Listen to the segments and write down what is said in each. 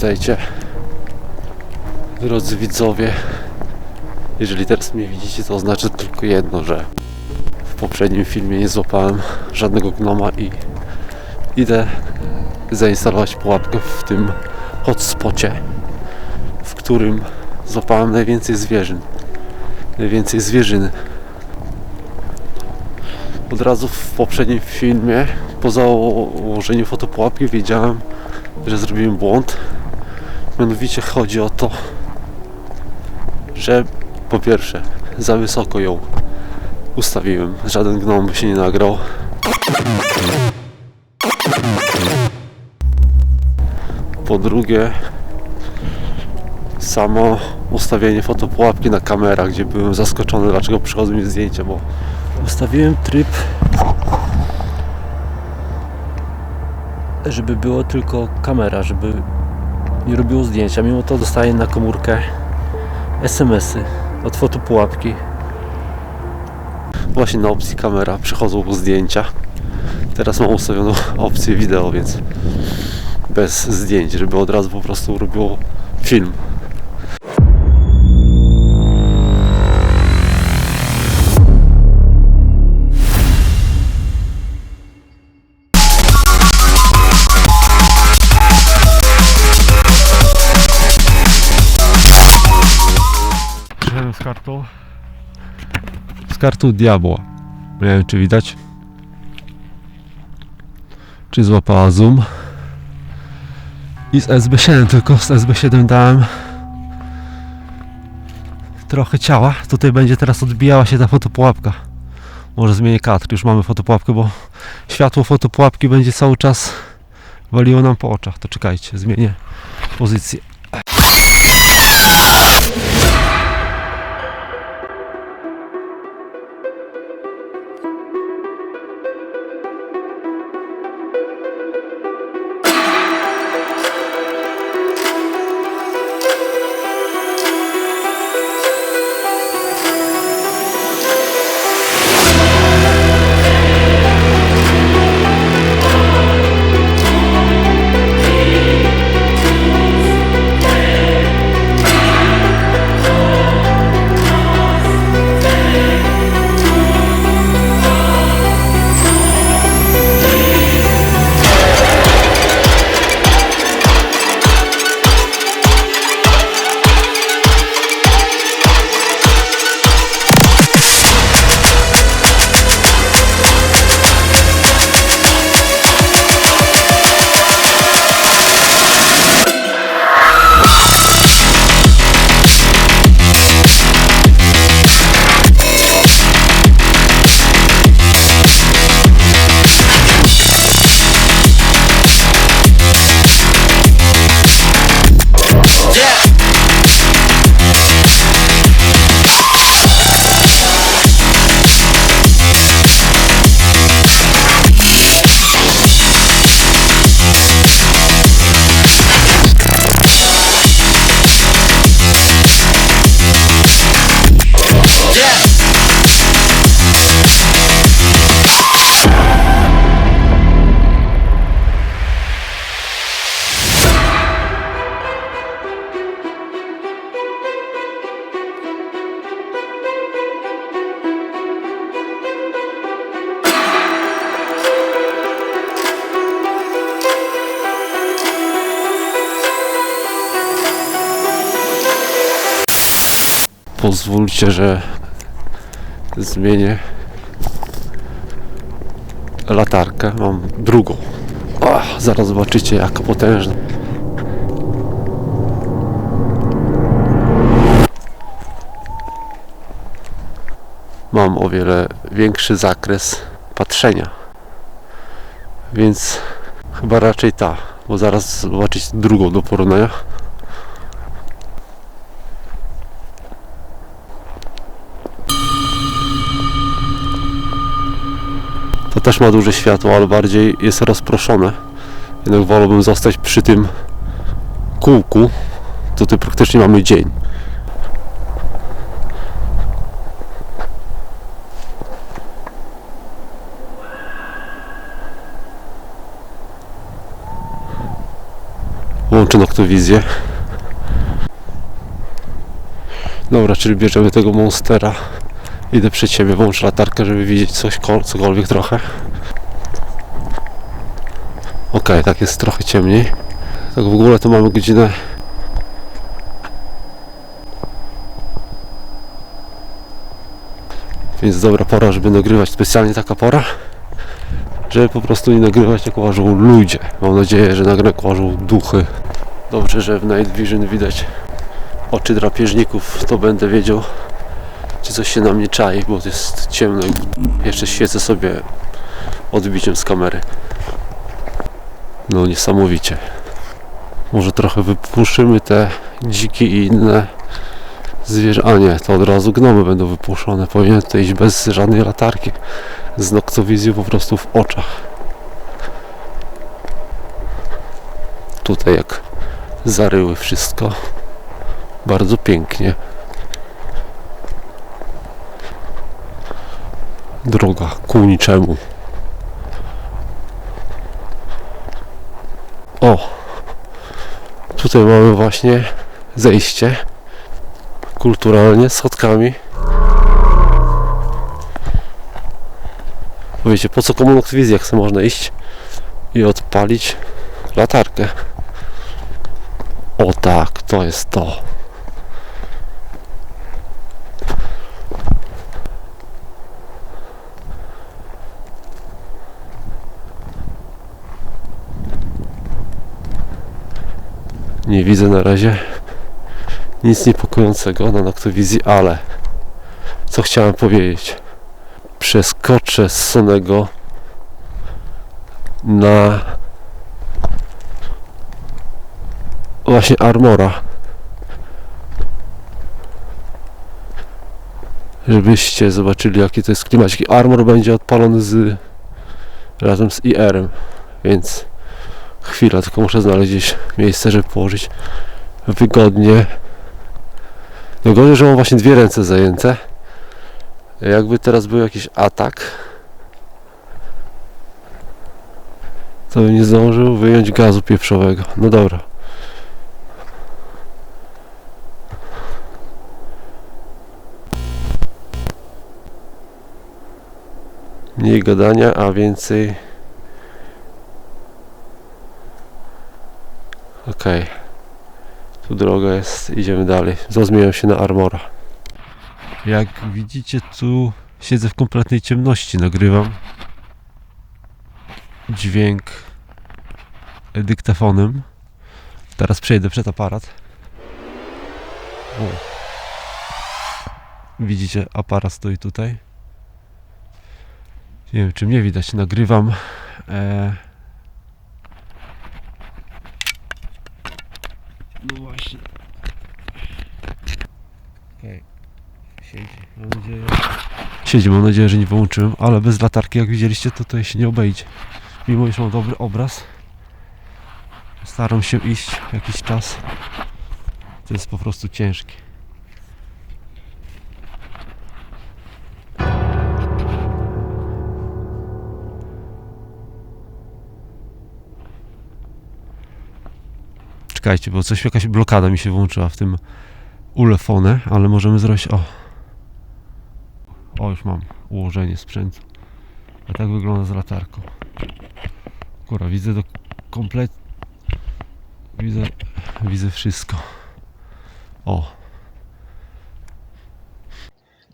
Witajcie, drodzy widzowie. Jeżeli teraz mnie widzicie, to oznacza tylko jedno, że w poprzednim filmie nie złapałem żadnego gnoma i idę zainstalować pułapkę w tym hotspocie, w którym złapałem najwięcej zwierzyn. Najwięcej zwierzyny. Od razu w poprzednim filmie, po założeniu fotopułapki, wiedziałem, że zrobiłem błąd. Mianowicie chodzi o to, że po pierwsze za wysoko ją ustawiłem. Żaden gnom by się nie nagrał. Po drugie samo ustawienie fotopułapki na kamerach, gdzie byłem zaskoczony dlaczego przychodzą mi zdjęcia, bo ustawiłem tryb żeby było tylko kamera, żeby nie robiło zdjęcia. Mimo to dostaję na komórkę SMS-y od fotopułapki. Właśnie na opcji kamera przychodzą zdjęcia. Teraz mam ustawioną opcję wideo, więc bez zdjęć, żeby od razu po prostu robiło film. Kartą. Z kartą diabła. Nie wiem czy widać. Czy złapała zoom. I z SB7, tylko z SB7 dałem trochę ciała. Tutaj będzie teraz odbijała się ta fotopułapka. Może zmienię kadr, już mamy fotopułapkę, bo światło fotopułapki będzie cały czas waliło nam po oczach. To czekajcie, zmienię pozycję. Pozwólcie, że zmienię latarkę. Mam drugą. Ach, zaraz zobaczycie jak potężna. Mam o wiele większy zakres patrzenia. Więc chyba raczej ta, bo zaraz zobaczyć drugą do porównania. To też ma duże światło, ale bardziej jest rozproszone. Jednak wolałbym zostać przy tym kółku. Tutaj praktycznie mamy dzień. Łączę noktowizję. Dobra, czyli bierzemy tego monstera. Idę przed siebie, włączę latarkę, żeby widzieć coś, ko- cokolwiek trochę. Okej, tak jest trochę ciemniej. Tak w ogóle to mamy godzinę. Więc dobra pora, żeby nagrywać. Specjalnie taka pora, żeby po prostu nie nagrywać jak łażą ludzie. Mam nadzieję, że jak łażą duchy. Dobrze, że w Night Vision widać oczy drapieżników, to będę wiedział, czy coś się na mnie czai, bo jest ciemno. Jeszcze świecę sobie odbiciem z kamery. No niesamowicie. Może trochę wypuszymy te dziki i inne zwierzę. A nie, to od razu gnomy będą wypuszczone. Powinien to iść bez żadnej latarki. Z noktowizją po prostu w oczach. Tutaj jak zaryły wszystko. Bardzo pięknie. Droga ku niczemu. O! Tutaj mamy właśnie zejście kulturalnie, schodkami. Wiecie, po co komu noktowizja, jak można iść i odpalić latarkę. O tak, to jest to. Nie widzę na razie nic niepokojącego na noktowizji, ale co chciałem powiedzieć? Przeskoczę z Sonego na właśnie Armora. Żebyście zobaczyli jaki to jest klimacik. Armor będzie odpalony z razem z IR-em, więc chwila, tylko muszę znaleźć gdzieś miejsce, żeby położyć wygodnie. No że mam właśnie dwie ręce zajęte. Jakby teraz był jakiś atak, to bym nie zdążył wyjąć gazu pieprzowego. No dobra. Mniej gadania, a więcej. Okej. Tu droga jest, idziemy dalej. Zmieniam się na Armora. Jak widzicie, tu siedzę w kompletnej ciemności, nagrywam dźwięk dyktafonem. Teraz przejdę przed aparat. O. Widzicie, aparat stoi tutaj. Nie wiem, czy mnie widać. Nagrywam. E... No właśnie. Okej. Siedzi, mam nadzieję. Siedzi, mam nadzieję, że nie wyłączyłem, ale bez latarki, jak widzieliście, to tutaj się nie obejdzie. Mimo, iż mam dobry obraz, staram się iść jakiś czas. To jest po prostu ciężkie. Czekajcie, bo coś jakaś blokada mi się włączyła w tym ulefone, ale możemy zrobić. O! O, już mam ułożenie sprzętu. A tak wygląda z latarką. Kurwa, widzę do komplet. Widzę, widzę wszystko. O.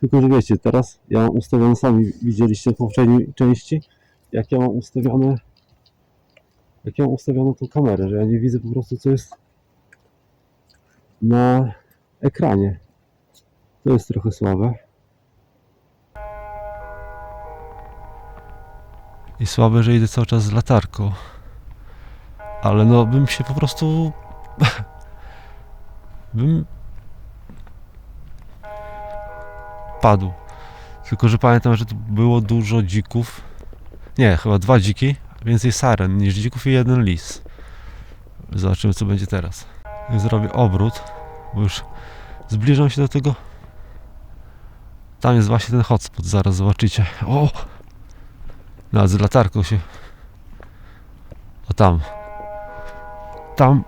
Tylko, że wiecie, teraz ja mam ustawione, sami widzieliście w poprzedniej części, jak ja mam ustawione, jak ja mam ustawioną tą kamerę, że ja nie widzę po prostu, co jest na ekranie. To jest trochę słabe. I słabe, że idę cały czas z latarką. Ale no bym się po prostu. bym. Padł. Tylko, że pamiętam, że tu było dużo dzików. Nie, chyba dwa dziki. Więcej saren niż dzików i jeden lis. Zobaczymy, co będzie teraz. Zrobię obrót, bo już zbliżam się do tego. Tam jest właśnie ten hotspot, zaraz zobaczycie. O! Nawet z latarką się. O tam. Tam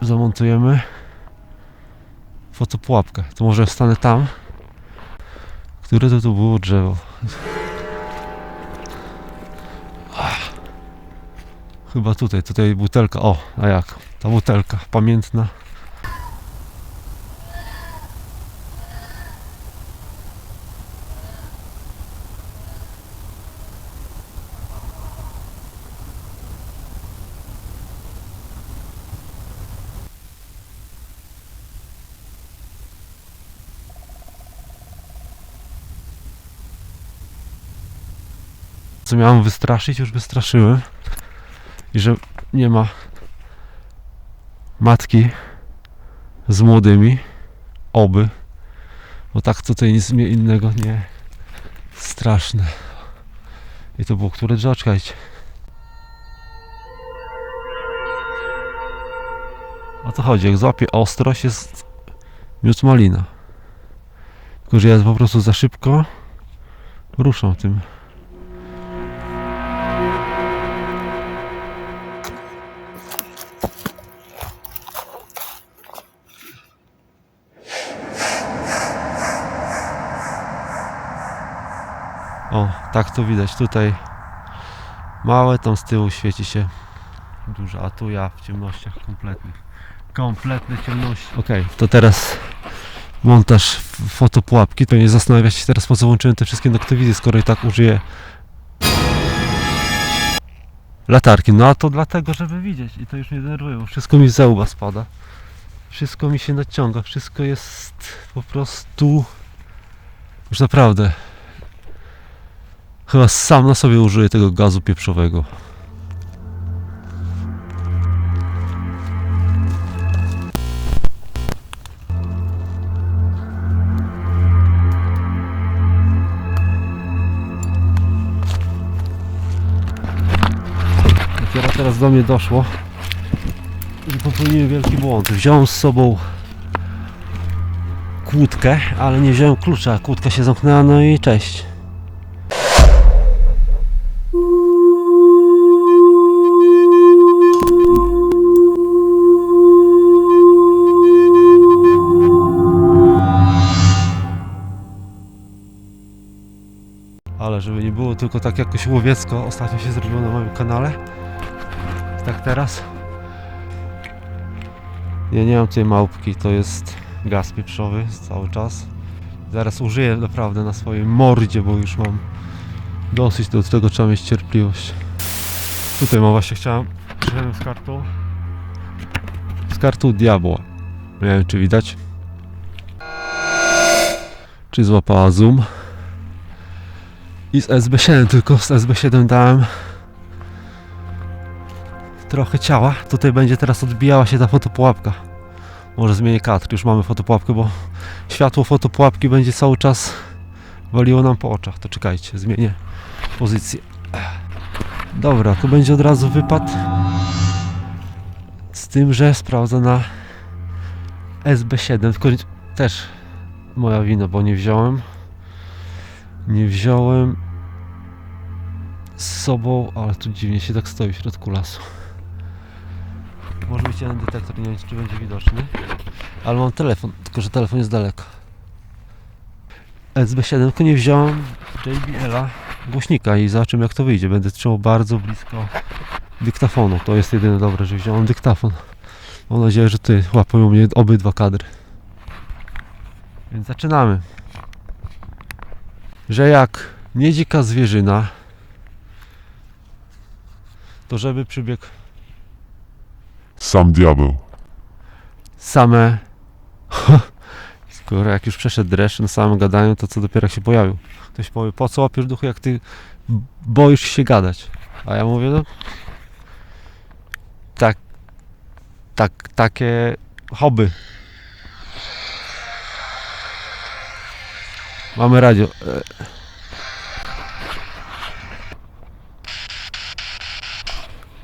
zamontujemy fotopułapkę. To może wstanę tam. Które to tu było drzewo? Chyba tutaj, tutaj butelka. O, a jak? Ta butelka pamiętna. Co miałem wystraszyć, już wystraszyłem. I że nie ma matki z młodymi. Oby. Bo tak tutaj nic mnie innego nie straszne. I to było które drzewo? Czekajcie. O co chodzi? Jak złapie ostrość jest miód malina. Tylko, że ja po prostu za szybko ruszam tym. To widać tutaj. Małe, tam z tyłu świeci się duże, a tu ja w ciemnościach kompletnych. Kompletne ciemności. Okej, to teraz montaż fotopułapki. To nie zastanawiać się teraz po co włączyłem te wszystkie noktowizje, skoro i tak użyję latarki. No a to dlatego, żeby widzieć i to już mnie denerwuje, wszystko mi z zęba spada. Wszystko mi się naciąga, wszystko jest po prostu już naprawdę Chyba sam na sobie użyję tego gazu pieprzowego. Dopiero teraz do mnie doszło, że popełniłem wielki błąd. Wziąłem z sobą kłódkę, ale nie wziąłem klucza. Kłódka się zamknęła, no i cześć. Ale żeby nie było tylko tak jakoś łowiecko, ostatnio się zrobiło na moim kanale. Tak teraz. Ja nie mam tutaj małpki, to jest gaz pieprzowy cały czas. Zaraz użyję naprawdę na swojej mordzie, bo już mam dosyć, do tego trzeba mieć cierpliwość. Tutaj mam właśnie, chciałem, przyszedłem z kartą, z kartą diabła. Nie wiem czy widać. Czy złapała zoom. I z SB7, tylko z SB7 dałem trochę ciała. Tutaj będzie teraz odbijała się ta fotopułapka. Może zmienię kadr, już mamy fotopułapkę, bo światło fotopułapki będzie cały czas waliło nam po oczach. To czekajcie, zmienię pozycję. Dobra, tu będzie od razu wypad. Z tym, że sprawdzę na SB7, tylko też moja wina, bo nie wziąłem. Nie wziąłem z sobą, ale tu dziwnie się tak stoi w środku lasu. Może być jeden detektor, nie wiem czy będzie widoczny. Ale mam telefon, tylko że telefon jest daleko. SB7 tylko nie wziąłem JBL-a głośnika i zobaczymy jak to wyjdzie. Będę trzymał bardzo blisko dyktafonu. To jest jedyne dobre, że wziąłem dyktafon. Mam nadzieję, że ty łapią mnie obydwa kadry. Więc zaczynamy. Że jak nie dzika zwierzyna, to żeby przybiegł Sam diabeł. same. Skoro jak już przeszedł dreszcz na samym gadaniu, to co dopiero jak się pojawił. Ktoś powie, po co łapiesz duchy, jak ty boisz się gadać? A ja mówię, no. Tak. Tak, takie hobby. Mamy radio.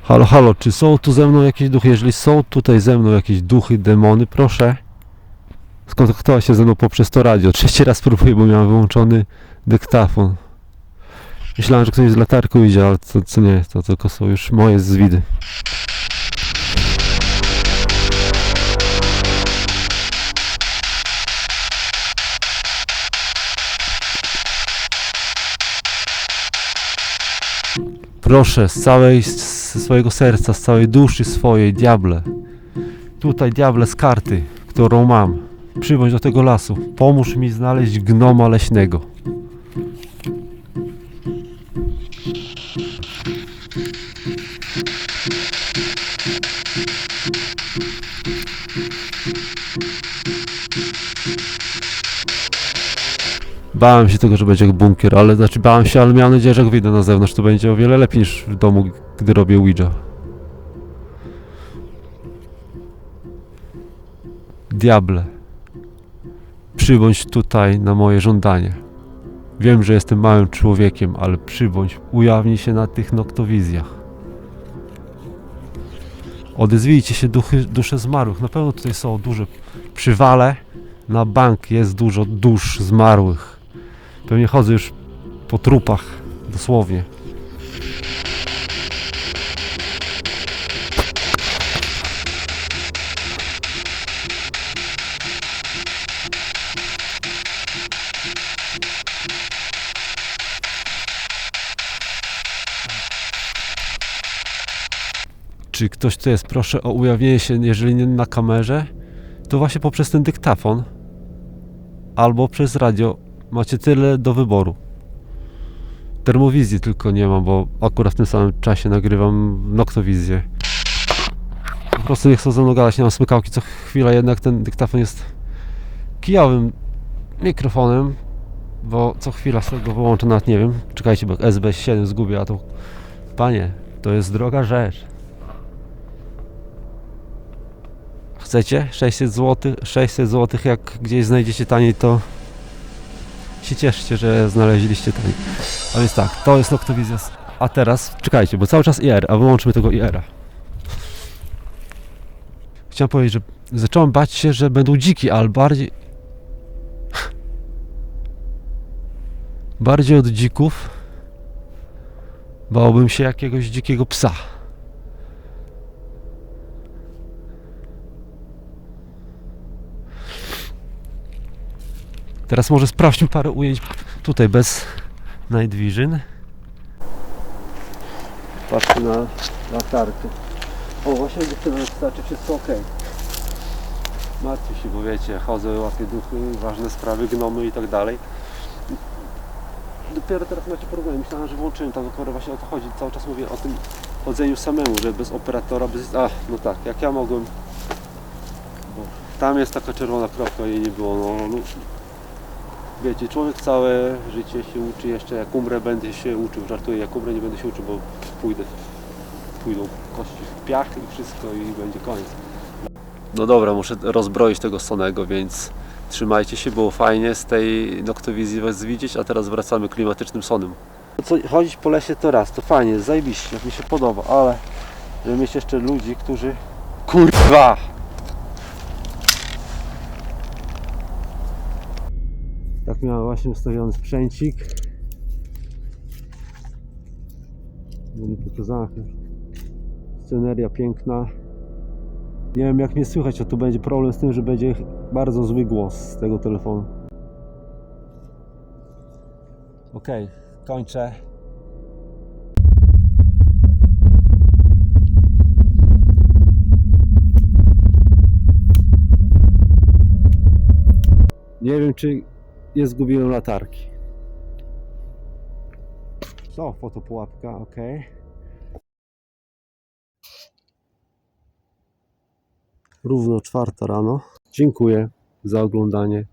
Halo, halo, czy są tu ze mną jakieś duchy? Jeżeli są tutaj ze mną jakieś duchy, demony, proszę. Skontaktowała się ze mną poprzez to radio. Trzeci raz próbuję, bo miałem wyłączony dyktafon. Myślałem, że ktoś z latarką idzie, ale to, to nie, to tylko są już moje zwidy. Proszę, z całej, z swojego serca, z całej duszy swojej, diable. Tutaj diable z karty, którą mam. Przybądź do tego lasu. Pomóż mi znaleźć gnoma leśnego. Bałem się tego, że będzie bunkier, ale znaczy bałem się, ale miałem nadzieję, że jak wyjdę na zewnątrz, to będzie o wiele lepiej niż w domu, gdy robię Ouija. Diable, przybądź tutaj na moje żądanie. Wiem, że jestem małym człowiekiem, ale przybądź, ujawnij się na tych noktowizjach. Odezwijcie się duchy, dusze zmarłych. Na pewno tutaj są duże przywale. Na bank jest dużo dusz zmarłych. Pewnie chodzę już po trupach, dosłownie. Czy ktoś tu jest? Proszę o ujawnienie się, jeżeli nie na kamerze, to właśnie poprzez ten dyktafon albo przez radio. Macie tyle do wyboru. Termowizji tylko nie mam, bo akurat w tym samym czasie nagrywam noktowizję. Po prostu nie chcą ze mną gadać, nie mam smykałki co chwila, jednak ten dyktafon jest kijowym mikrofonem, bo co chwila z tego wyłączę, nawet nie wiem. Czekajcie, bo SB7 zgubię, a to... Panie, to jest droga rzecz. Chcecie? 600 zł? 600 zł jak gdzieś znajdziecie taniej to się cieszcie, że znaleźliście taniej. A więc tak, to jest Noktowizja. A teraz, czekajcie, bo cały czas IR, a wyłączmy tego IR-a. Chciałem powiedzieć, że zacząłem bać się, że będą dziki, ale bardziej... Bardziej od dzików bałbym się jakiegoś dzikiego psa. Teraz może sprawdźmy parę ujęć tutaj bez Night Vision. Patrzcie na latarkę. O, właśnie dziewczyna napisała, czy wszystko ok. Martwię się, bo wiecie, chodzę, łapię duchy, ważne sprawy, gnomy i tak dalej. Dopiero teraz macie porównanie. Myślałem, że włączyłem tam dopiero właśnie o to chodzi. Cały czas mówię o tym chodzeniu samemu, że bez operatora, bez... A, no tak, jak ja mogłem... Bo tam jest taka czerwona kropka i nie było, no... no Wiecie, człowiek całe życie się uczy jeszcze, jak umrę będę się uczył, żartuję, jak umrę nie będę się uczył, bo pójdę, pójdą kości w piach i wszystko i będzie koniec. No dobra, muszę rozbroić tego Sonego, więc trzymajcie się, było fajnie z tej noktowizji was widzieć, a teraz wracamy klimatycznym Sonem. Co, chodzić po lesie to raz, to fajnie, zajebiście, mi się podoba, ale żeby mieć jeszcze ludzi, którzy... Kurwa! Miałem właśnie ustawiony sprzęcik. Będzie pokazana sceneria piękna. Nie wiem jak mnie słychać, a tu będzie problem z tym, że będzie bardzo zły głos z tego telefonu. Ok, kończę. Nie wiem czy nie zgubiłem latarki. Co, fotopułapka, ok. Równo czwarta rano. Dziękuję za oglądanie.